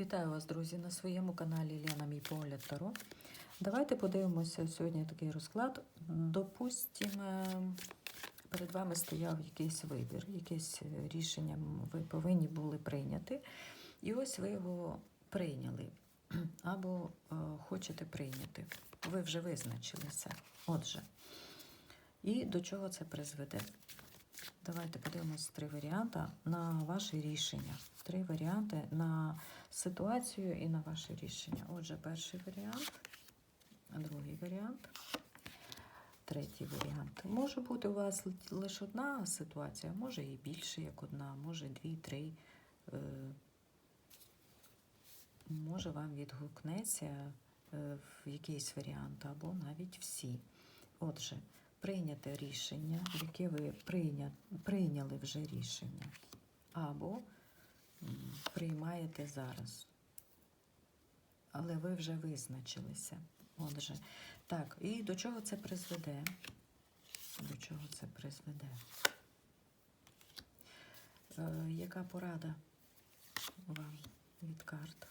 Вітаю вас, друзі, на своєму каналі Лена Мій погляд Таро. Давайте подивимося сьогодні такий розклад. Допустимо, перед вами стояв якийсь вибір, якесь рішення ви повинні були прийняти. І ось ви його прийняли або е, хочете прийняти. Ви вже визначилися. Отже, і до чого це призведе? Давайте подивимось три варіанти на ваше рішення. Три варіанти на ситуацію і на ваше рішення. Отже, перший варіант, другий варіант, третій варіант. Може бути у вас лише одна ситуація, може і більше, як одна, може дві, три. Е, Може вам відгукнеться е, в якийсь варіант, або навіть всі. Отже, прийняте рішення, яке ви прийня, прийняли вже рішення, або приймаєте зараз. Але ви вже визначилися. Отже, так, і до чого це призведе? До чого це призведе? Е, яка порада вам від карт?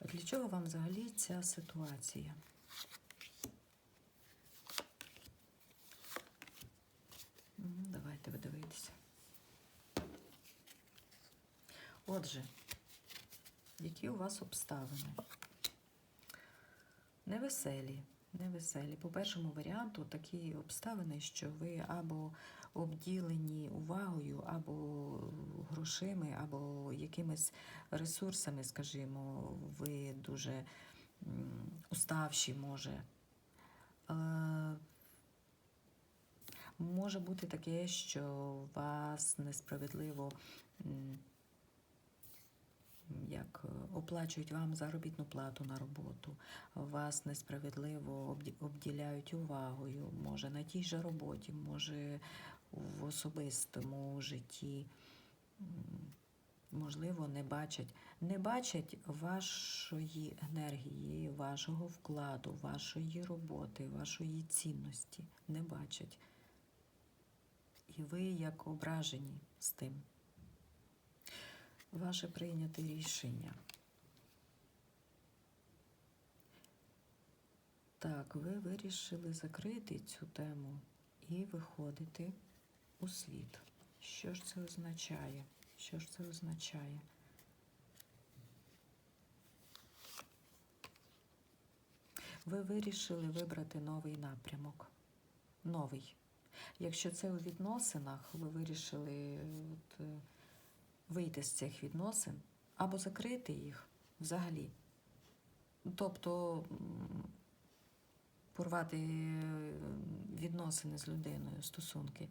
Для чого вам взагалі ця ситуація? М, Давайте ви дивитися. Отже, які у вас обставини? Невеселі. Невеселі. По першому варіанту такі обставини, що ви або обділені увагою, або грошима, або якимись ресурсами, скажімо, ви дуже уставші, може. Е, Може бути таке, що вас несправедливо як е, оплачують вам заробітну плату на роботу, вас несправедливо обділяють увагою, може на тій же роботі, може в особистому житті. Можливо, не бачать, не бачать вашої енергії, вашого вкладу, вашої роботи, вашої цінності. Не бачать. І ви як ображені з тим. Ваше прийняте рішення. Так, ви вирішили закрити цю тему і виходити у світ. Що ж це означає? Що ж це означає? Ви вирішили вибрати новий напрямок. Новий. Якщо це у відносинах, ви вирішили от, вийти з цих відносин або закрити їх взагалі. Тобто порвати е, відносини з людиною, стосунки.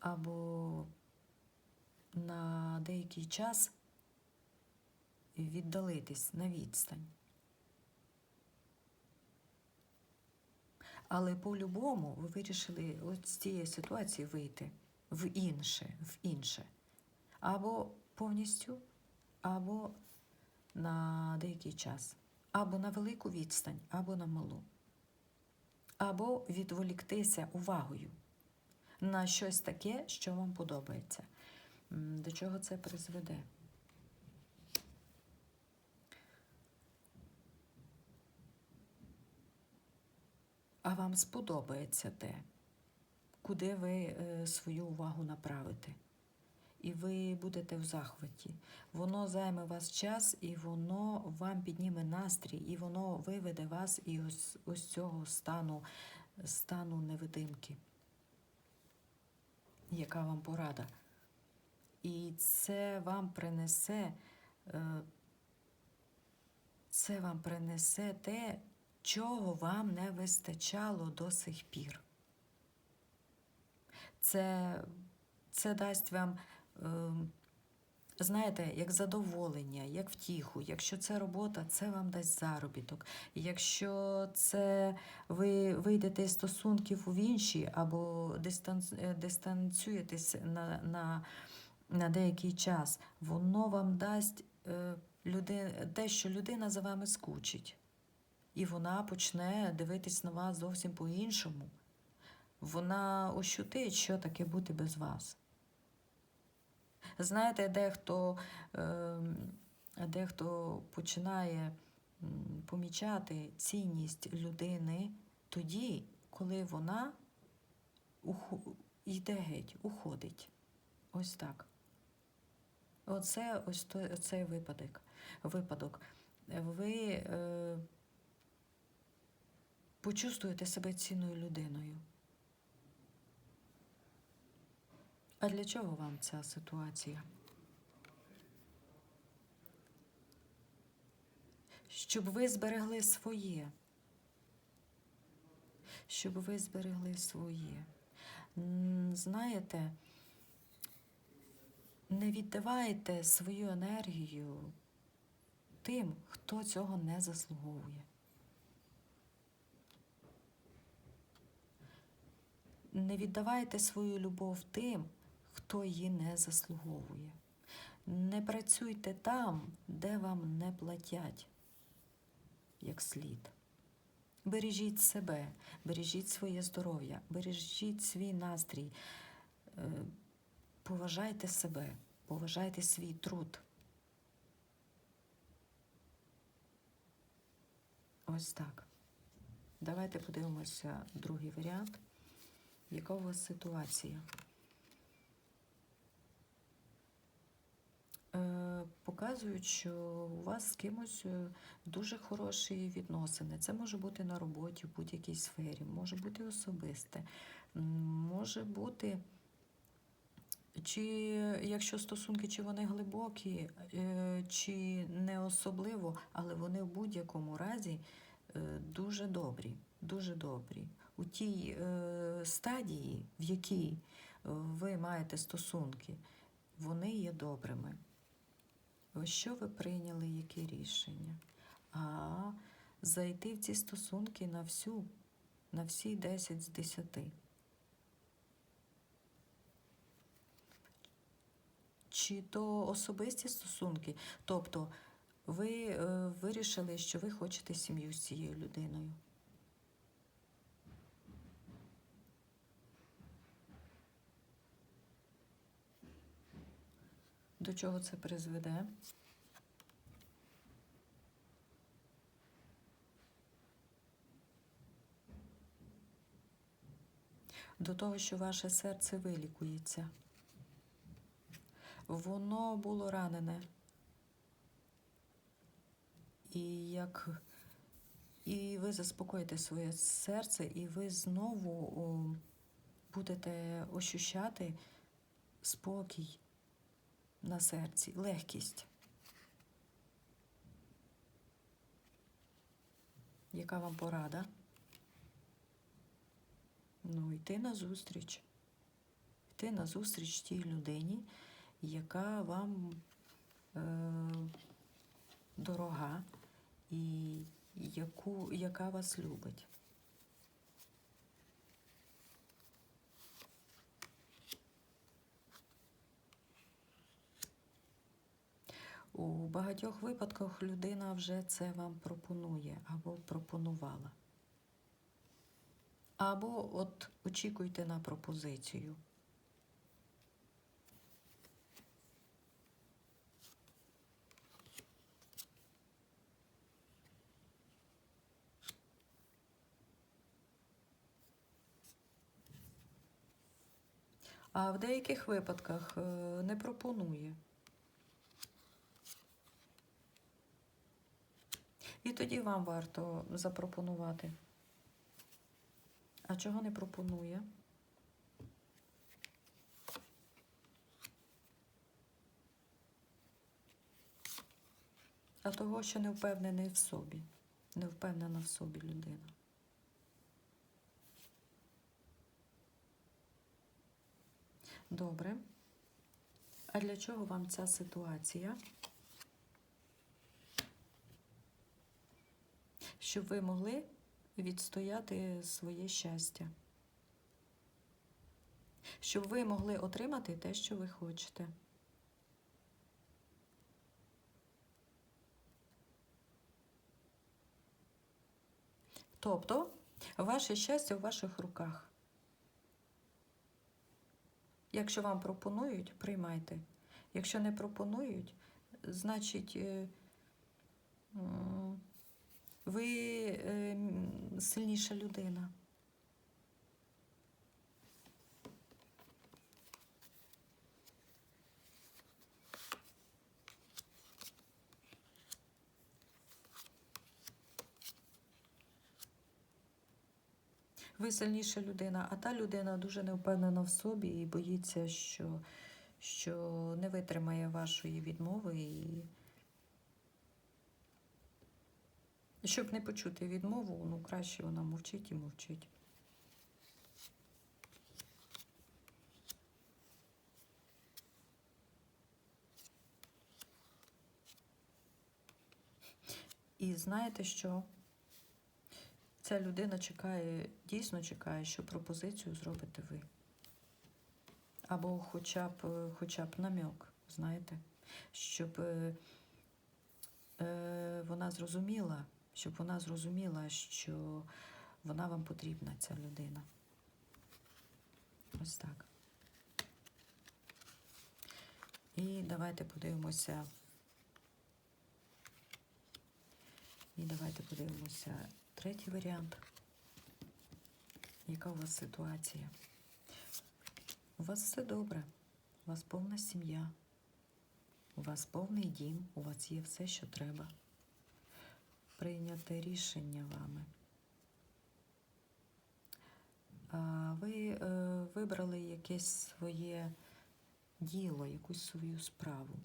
Або на деякий час віддалитись на відстань. Але по-любому ви вирішили от з цієї ситуації вийти в інше, в інше. Або повністю, або на деякий час, або на велику відстань, або на малу. Або відволіктися увагою на щось таке, що вам подобається. До чого це призведе? А вам сподобається те, куди ви е, свою увагу направите. І ви будете в захваті. Воно займе вас час, і воно вам підніме настрій, і воно виведе вас із ось цього стану, стану невидимки. Яка вам порада? І це вам принесе, е, це вам принесе те, чого вам не вистачало до сих пір. Це, це дасть вам, е, знаєте, як задоволення, як втіху. Якщо це робота, це вам дасть заробіток. Якщо це ви вийдете з стосунків у інші або е, дистанціюєтесь на, на, на деякий час, воно вам дасть е, люди, те, що людина за вами скучить. І вона почне дивитись на вас зовсім по-іншому. Вона ощутить, що таке бути без вас. Знаєте, дехто, е, дехто починає помічати цінність людини тоді, коли вона йде геть, уходить. Ось так. Оце ось той, цей випадок. випадок. Ви е, почувствуєте себе цінною людиною. А для чого вам ця ситуація? Щоб ви зберегли своє. Щоб ви зберегли своє. Знаєте, не віддавайте свою енергію тим, хто цього не заслуговує. Не віддавайте свою любов тим, хто її не заслуговує. Не працюйте там, де вам не платять як слід. Бережіть себе, бережіть своє здоров'я, бережіть свій настрій, Е, поважайте себе, поважайте свій труд. Ось так. Давайте подивимося другий варіант. Яка у вас ситуація? Показують, що у вас з кимось е, дуже хороші відносини. Це може бути на роботі, в будь-якій сфері, може бути особисте, може бути, чи якщо стосунки, чи вони глибокі, е, чи не особливо, але вони в будь-якому разі е, дуже добрі, дуже добрі. У тій е, стадії, в якій е, ви маєте стосунки, вони є добрими. Ось що ви прийняли, яке рішення? А зайти в ці стосунки на всю, на всі 10 з 10. Чи то особисті стосунки, тобто ви е, вирішили, що ви хочете сім'ю з цією людиною. До чого це призведе? До того, що ваше серце вилікується. Воно було ранене. І як і ви заспокоїте своє серце, і ви знову будете ощущати спокій на серці, легкість. Яка вам порада? Ну, йти на зустріч. Йти на зустріч тій людині, яка вам е, дорога і яку, яка вас любить. У багатьох випадках людина вже це вам пропонує або пропонувала. Або от очікуйте на пропозицію. А в деяких випадках е, не пропонує. І тоді вам варто запропонувати. А чого не пропонує? А того, що не впевнений в собі, не впевнена в собі людина. Добре. А для чого вам ця ситуація? Щоб ви могли відстояти своє щастя. Щоб ви могли отримати те, що ви хочете. Тобто, ваше щастя в ваших руках. Якщо вам пропонують, приймайте. Якщо не пропонують, значить е, ви е, сильніша людина. Ви сильніша людина, а та людина дуже не впевнена в собі і боїться, що, що не витримає вашої відмови. І... Щоб не почути відмову, ну краще вона мовчить і мовчить. І знаєте що? Ця людина чекає, дійсно чекає, що пропозицію зробите ви. Або хоча б, е, хоча б намек, знаєте, щоб е, е, вона зрозуміла, щоб вона зрозуміла, що вона вам потрібна, ця людина. Ось так. І давайте подивимося. І давайте подивимося третій варіант. Яка у вас ситуація? У вас все добре, у вас повна сім'я, у вас повний дім, у вас є все, що треба. Прийняте рішення вами. Ви е, вибрали якесь своє діло, якусь свою справу.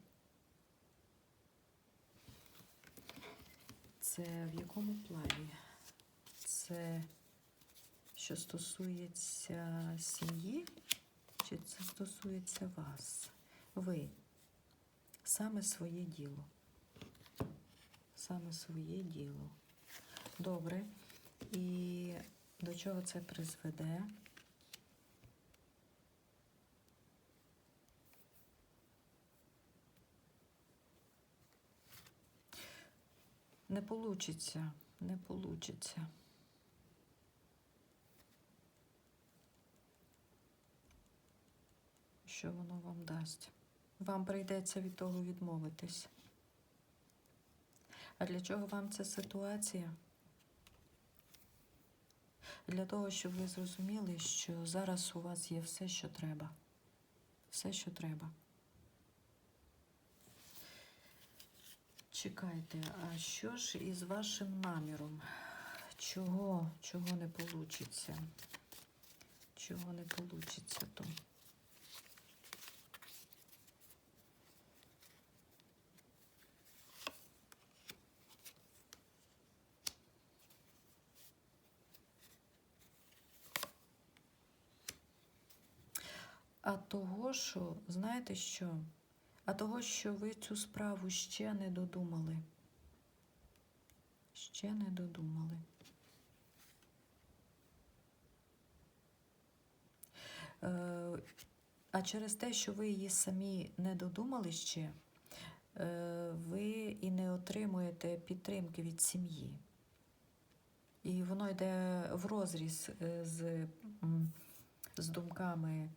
Це в якому плані? Це що стосується сім'ї, чи це стосується вас? Ви саме своє діло. Саме своє діло. Добре. І до чого це призведе? Не получиться, не получиться. Що воно вам дасть? Вам прийдеться від того відмовитись. А для чого вам ця ситуація? Для того, щоб ви зрозуміли, що зараз у вас є все, що треба. Все, що треба. Чекайте, а що ж із вашим наміром? Чого, чого не получиться? Чого не получиться то? А того, що, знаєте що? А того, що ви цю справу ще не додумали. Ще не додумали. Е, а через те, що ви її самі не додумали ще, е, ви і не отримуєте підтримки від сім'ї. І воно йде в розріз е, з, з думками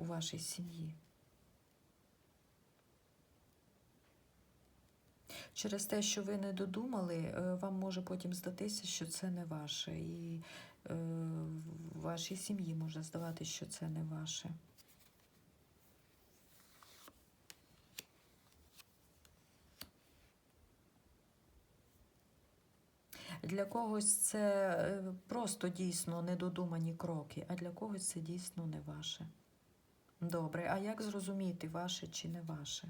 у вашій сім'ї. Через те, що ви не додумали, е, вам може потім здатися, що це не ваше. І е, вашій сім'ї може здавати, що це не ваше. Для когось це е, просто дійсно недодумані кроки, а для когось це дійсно не ваше. Добре, а як зрозуміти, ваше чи не ваше?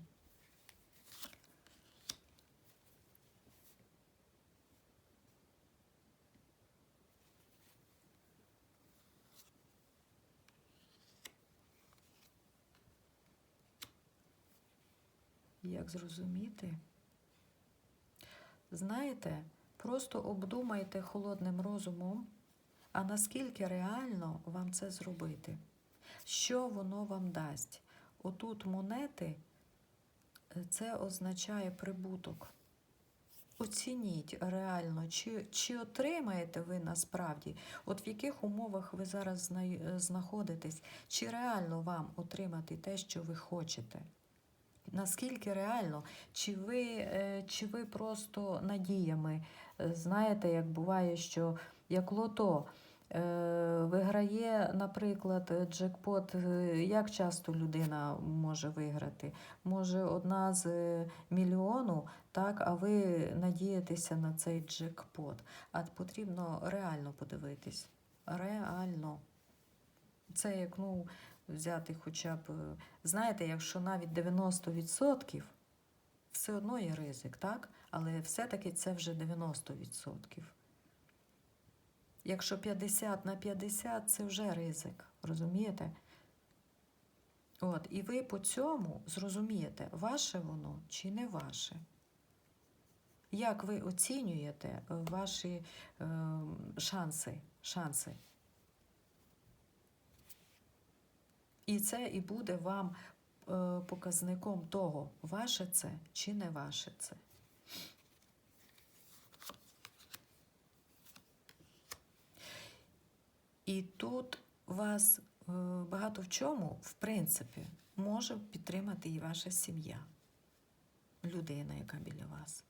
Як зрозуміти? Знаєте, просто обдумайте холодним розумом, а наскільки реально вам це зробити? Що воно вам дасть? Отут монети е, це означає прибуток. Оцініть реально, чи, чи отримаєте ви насправді, от в яких умовах ви зараз е, знаходитесь, чи реально вам отримати те, що ви хочете. Наскільки реально? Чи ви, е, чи ви просто надіями? Знаєте, як буває, що як лото виграє, наприклад, е, джекпот, е, як часто людина може виграти? Може, одна з е, мільйону, так, а ви надієтеся на цей джекпот. А потрібно реально подивитись. Реально. Це як ну, взяти хоча б. е, Знаєте, якщо навіть 90%, все одно є ризик, так? Але все-таки це вже 90%. Якщо 50 на 50, це вже ризик, розумієте? От, і ви по цьому зрозумієте, ваше воно чи не ваше. Як ви оцінюєте е, ваші е, шанси, шанси? І це і буде вам е, показником того, ваше це чи не ваше це. І тут вас е, багато в чому, в принципі, може підтримати і ваша сім'я, людина, яка біля вас.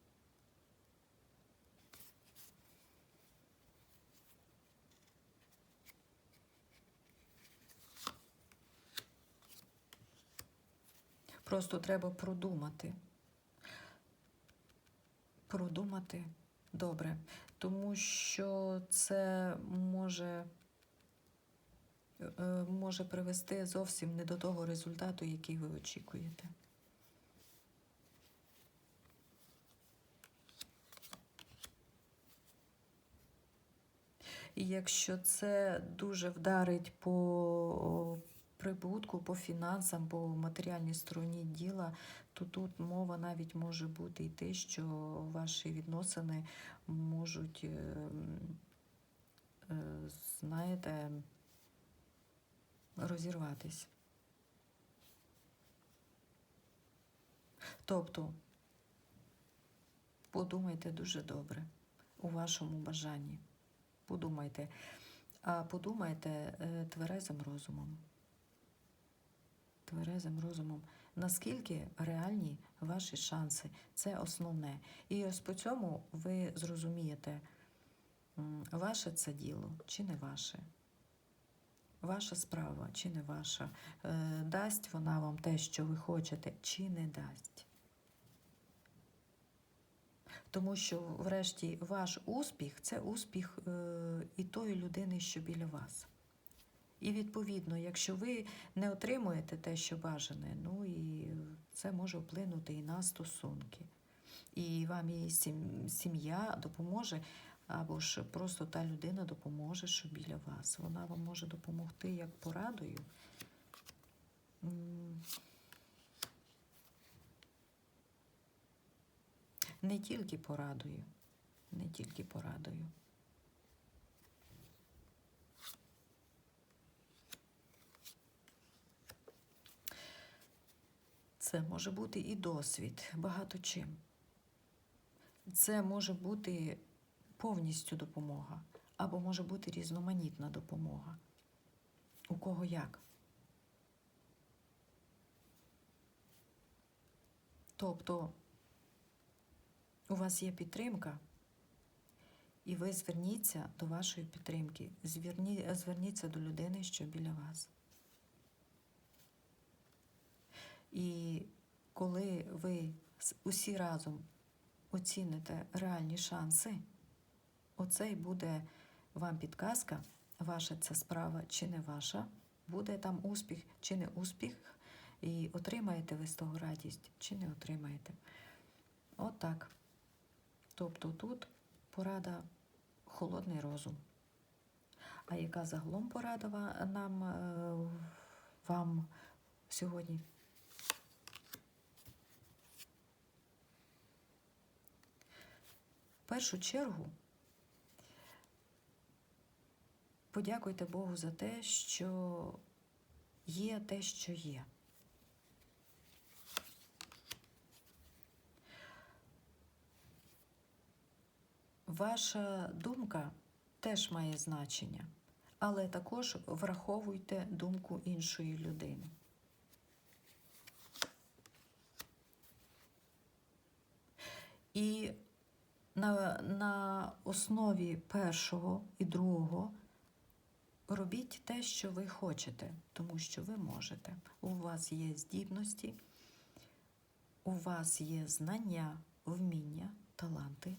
Просто треба продумати. Продумати добре, тому що це може, може привести зовсім не до того результату, який ви очікуєте. І якщо це дуже вдарить по прибутку, по фінансам, по матеріальній стороні діла, то тут мова навіть може бути йти, що ваші відносини можуть, е, е, знаєте, розірватись. Тобто, подумайте дуже добре у вашому бажанні. Подумайте, а подумайте е, тверезим розумом. Тверезим розумом, наскільки реальні ваші шанси. Це основне. І ось по цьому ви зрозумієте, ваше це діло чи не ваше. Ваша справа чи не ваша. Е, Дасть вона вам те, що ви хочете, чи не дасть. Тому що, врешті, ваш успіх це успіх е, і тої людини, що біля вас. І відповідно, якщо ви не отримуєте те, що бажане, ну і це може вплинути і на стосунки. І вам і сім'я допоможе, або ж просто та людина допоможе, що біля вас. Вона вам може допомогти як порадою. Не тільки порадою, не тільки порадою. Це може бути і досвід, багато чим. Це може бути повністю допомога, або може бути різноманітна допомога. У кого як. Тобто у вас є підтримка, і ви зверніться до вашої підтримки, зверні, зверніться до людини, що біля вас. І коли ви усі разом оціните реальні шанси, оце й буде вам підказка, ваша ця справа чи не ваша, буде там успіх чи не успіх, і отримаєте ви з того радість чи не отримаєте. Отак. Тобто тут порада холодний розум. А яка загалом порада нам е, вам сьогодні? В першу чергу подякуйте Богу за те, що є те, що є. Ваша думка теж має значення, але також враховуйте думку іншої людини. І на, на основі першого і другого робіть те, що ви хочете, тому що ви можете. У вас є здібності, у вас є знання, вміння, таланти.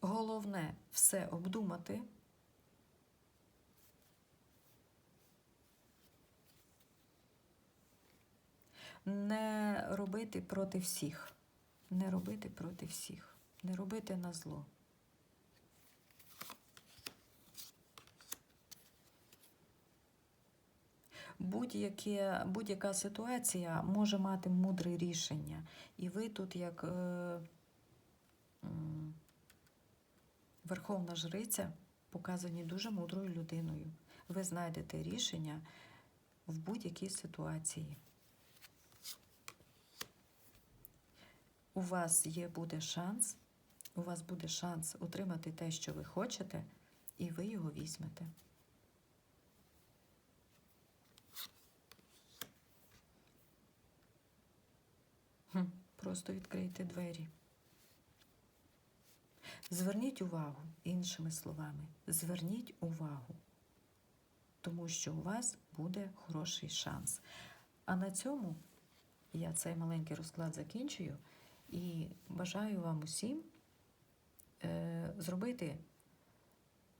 Головне все обдумати. Не робити проти всіх. Не робити проти всіх. Не робити на зло. Будь-яка ситуація може мати мудре рішення. І ви тут, як е, м, Верховна Жриця, показані дуже мудрою людиною. Ви знайдете рішення в будь-якій ситуації. У вас є буде шанс, у вас буде шанс отримати те, що ви хочете, і ви його візьмете. Просто відкрийте двері. Зверніть увагу, іншими словами, зверніть увагу, тому що у вас буде хороший шанс. А на цьому я цей маленький розклад закінчую і бажаю вам усім е, зробити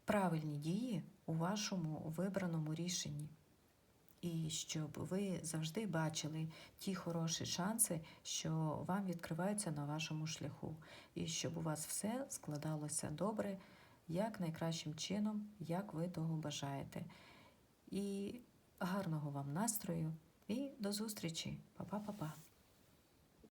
правильні дії у вашому вибраному рішенні. І щоб ви завжди бачили ті хороші шанси, що вам відкриваються на вашому шляху, і щоб у вас все складалося добре, як найкращим чином, як ви того бажаєте. І гарного вам настрою і до зустрічі. Па-па-па-па.